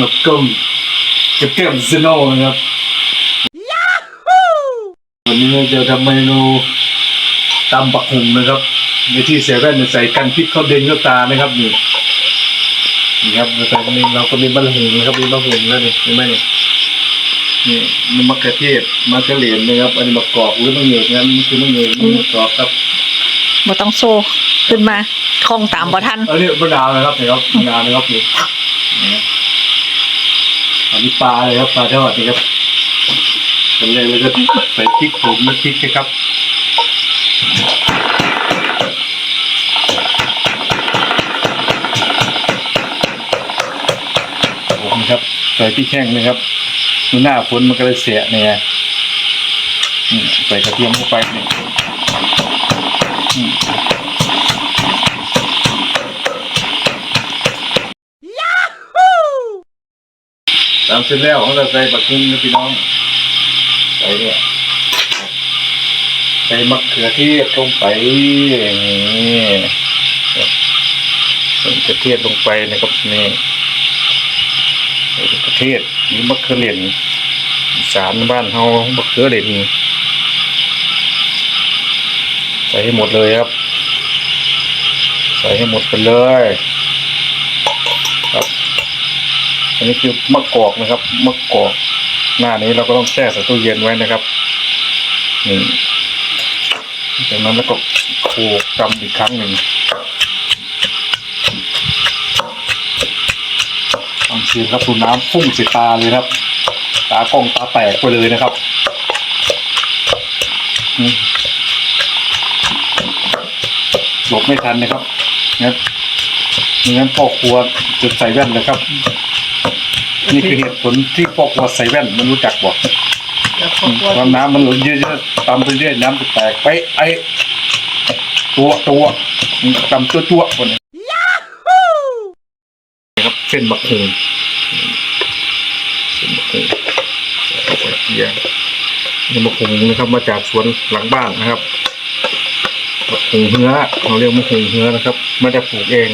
แบบก้มเก็บเก็บซิโน่นะครับ วันนี้เราจะทำเมนูตำบักหุ่งนะครับ ในที่เซเว่นใส่กันพิษเข้าเด่นเข้าตานะครับนี่นี่ครับเราใส่นี่เราก็มีมะหุ่งนะครับมีมะหุ่งแล้วนี่เห็นไหมนี่นี่มีมะเขือเทศมะเขือเหรียญนะครับ อันนี้มะกอกหรือมะเหงือกนะนี่คือมะเหงือกนี่มะกอกครับบ่ต้องโซขึ้นมาคล่องตามบ่ทันอันนี้มะนาวนะครับนี่ครับมะนาวนะครับนี่ อันนี้ปลาเลยครับปลาทอดนี่ครับทำเลยแล้วก็ใส่พริกผงและพริกนะครับผมครับใส่พริกแห้งนะครับดูหน้าฝนมันก็เลยเสียเนี่ยใส่กระเทียมเข้าไปเนี่ย อืมตามเส้นแล้วของเราใส่บักหุ่งนะพี่น้องใส่เนี่ยใส่มะเขือเทศลงไปนี่ใส่มะเขือเทศลงไปนะครับนี่ประเทศมีมะเขือเหรียญอีสารบ้านเฮามะเขือเหรียญใส่ให้หมดเลยครับ ใส่ให้หมดไปเลย อันนี้คือมะกอกนะครับมะกอก หน้านี้เราก็ต้องแช่ใส่ตู้เย็นไว้นะครับนี่จากนั้นแล้วก็โขกกำอีกครั้งหนึ่งทำซีนครับดูน้ำพุ่งส่ตาเลยครับ ตากล้องตาแตกไปเลยนะครับหลบไม่ทันนะครับงั้นงั้นพ่อครัวจะใส่แว่นเลยครับ นี่คือเหตุผลที่พ่อครัวใส่แว่นมันรู้จักบอกแล้วอืมตอนน้ำมันหล่นเยอะๆตำไปเรื่อยน้ำจะแตกไปไอ้ตัวตัวตำตัวตัวคนนี้ครับเส้นบักฮุงเป็นมะขุงเยี่ยนี่มะขุงนะครับ มาจากสวนหลังบ้านนะครับมะขุงเนื้อเราเรียกมะขุงเนื้อนะครับไม่ได้ปลูกเอง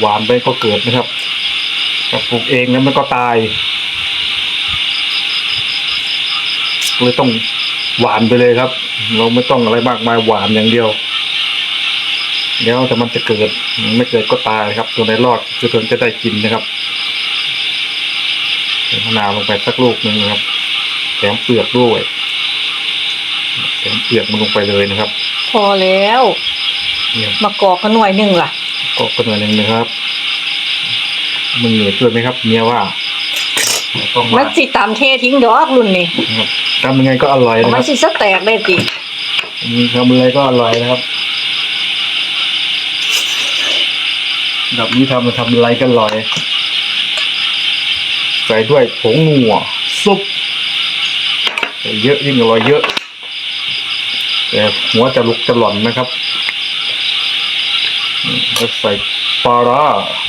หวานไปก็เกิดนะครับ แต่ปลูกเองแล้วมันก็ตายเลยต้องหวานไปเลยครับ เราไม่ต้องอะไรมากมายหวานอย่างเดียวเดี๋ยวแต่มันจะเกิดไม่เกิดก็ตายครับ ตัวไหนรอดคือตัวนั้นจะได้กินนะครับใส่มะนาวลงไปสักลูกหนึ่งนะครับแถมเปลือกด้วยแถมเปลือกมันลงไปเลยนะครับ พอแล้วเนี่ยมากอกกันหน่วยหนึงล่ะก็กระหน่อยหนึ่งนะครับ มึงเหนียดด้วยไหมครับเมียว่าต้องมัมานสิตามเททิ้งดอกรุ่นนี้นะครับทำยังไงก็อร่อยนะคมัรันบสิสแตกได้ติมีทำอะไรก็อร่อยนะครับแบบนี้ทำทำอะไรก็อร่อย ใส่ด้วยผงนัวซุปใส่เยอะยิ่งอร่อยเยอะแต่หัวจะลุกจะหล่อนนะครับอืมแล้วใส่ปลาร้า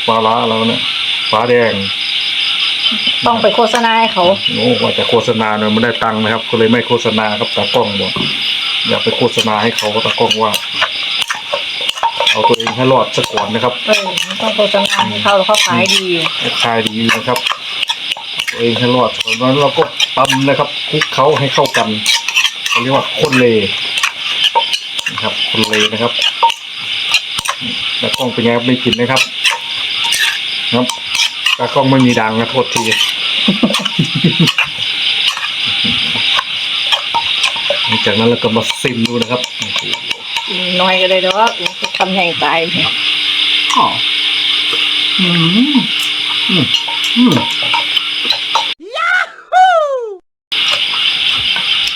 ปลาร้าแล้วเนี่ย ปลาแดงต้องไปโฆษณาให้เขาโอ้ว่าจะโฆษณาเนี่ยไม่ได้ตังค์นะครับ ก็เลยไม่โฆษณาครับตากล้องบอกอยากไปโฆษณาให้เขาตากล้องว่า เอาตัวเองให้รอดซะก่อนนะครับเออมันต้องโฆษณาให้เขาแล้วเขาขายดีให้ขายดีนะครับเอาตัวเองให้รอดส่วนนั้นเราก็ตำนะครับคลุกเขาให้เข้ากันเขาเรียกว่าคนเลนะครับคนเลนะครับตากล้องเป็นไงครับไม่กินนะครับครับ ตากล้องไม่มีดังนะโทษทีหลังจากนั้นเราก็มาซิมดูนะครับน้อยก็ได้ดอกทำแห่งตายเนี่ยอ๋ออืมอืมอืม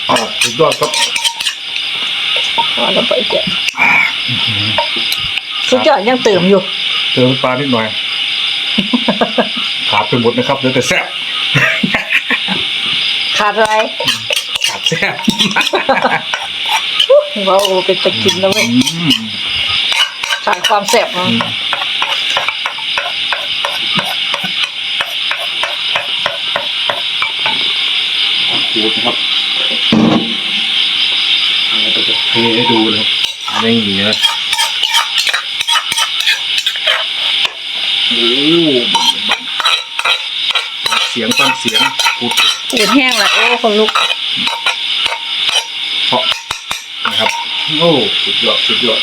อ๋อสุดยอดครับพอแล้วไปเจ้ะสุดยอดยังเติมอยู่ เติมปลานิดหน่อย ขาดไปหมดนะครับเหลือแต่แซ่บขาดอะไรขาดแซ่บว้าวเป็นตะกินแล้วเว้ยอืมขาดความแซ่บอะขูดนะครับเราจะเทให้ดูนะครับไม่หนีนะ เสียงฟังเสียงพูดปูดแห้งเลยโอ้คนลุกเพราะนะครับ โอ้สุดยอดสุดยอด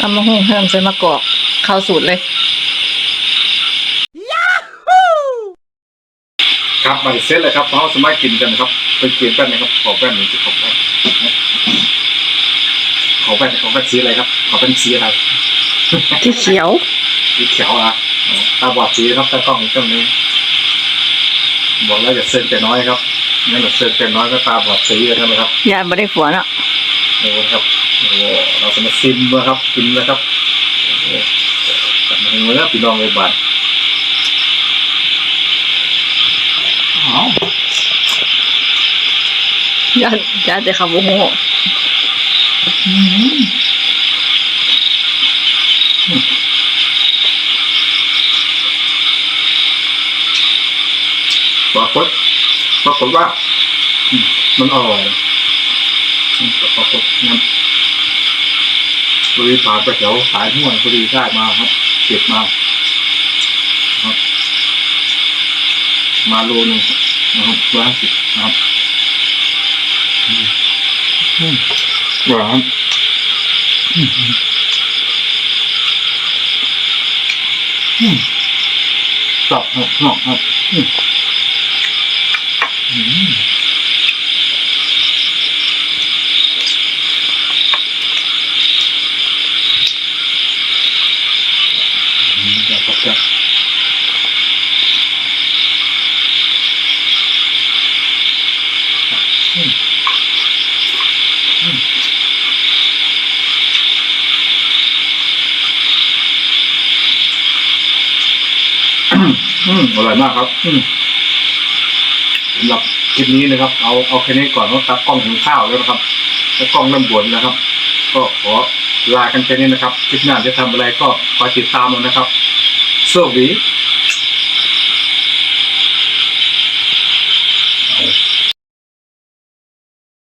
ตำมะฮุ่งเพิ่มใส่มะกอกเข้าสูตรเลยครับมาเสร็จเลยครับเราสามารถกินกันนะครับไปเปลี่ยนแป้นนะครับขอแป้นหนึ่งจุดขอแป้นนะ ขอแป้นขอแป้นสีอะไรครับขอแป้นสีอะไรที่เขียวสีเขียวอะอ๋อตาบอดสีครับตากล้องตรงนี้บอกแล้วอย่าเส้นแต่น้อยครับงั้นเราเส้นแต่น้อยก็ตาบอดสีใช่ไหมครับยานไม่ได้ผัวเนาะโอ้ครับโอ้เราจะมาซิมนะครับกินนะครับโอ้กลับมาถึงเมื่อพี่น้องเลยบาทอ้าวยานยานแต่เขาบุ้ง ปรากฏปรากฏว่า มันอร่อยปรากฏงั้นพอดีผ่านไปแถวสายห้วยพอดีได้มาครับเก็บมาครับ มาโลนึงนะครับร้อยห้าสิบนะครับ อืมอืมหวานอืมอืมจับครับหน อืมอร่อยมากครับ อืมสำหรับคลิปนี้นะครับ เอาเอาแค่นี้ก่อนนะครับกล้องถึงข้าวแล้วนะครับแล้วกล้องเริ่มบ่นนะครับ ก็ขอลากันแค่นี้นะครับ คลิปหน้าจะทำอะไรก็คอยติดตามเรานะครับโชคดี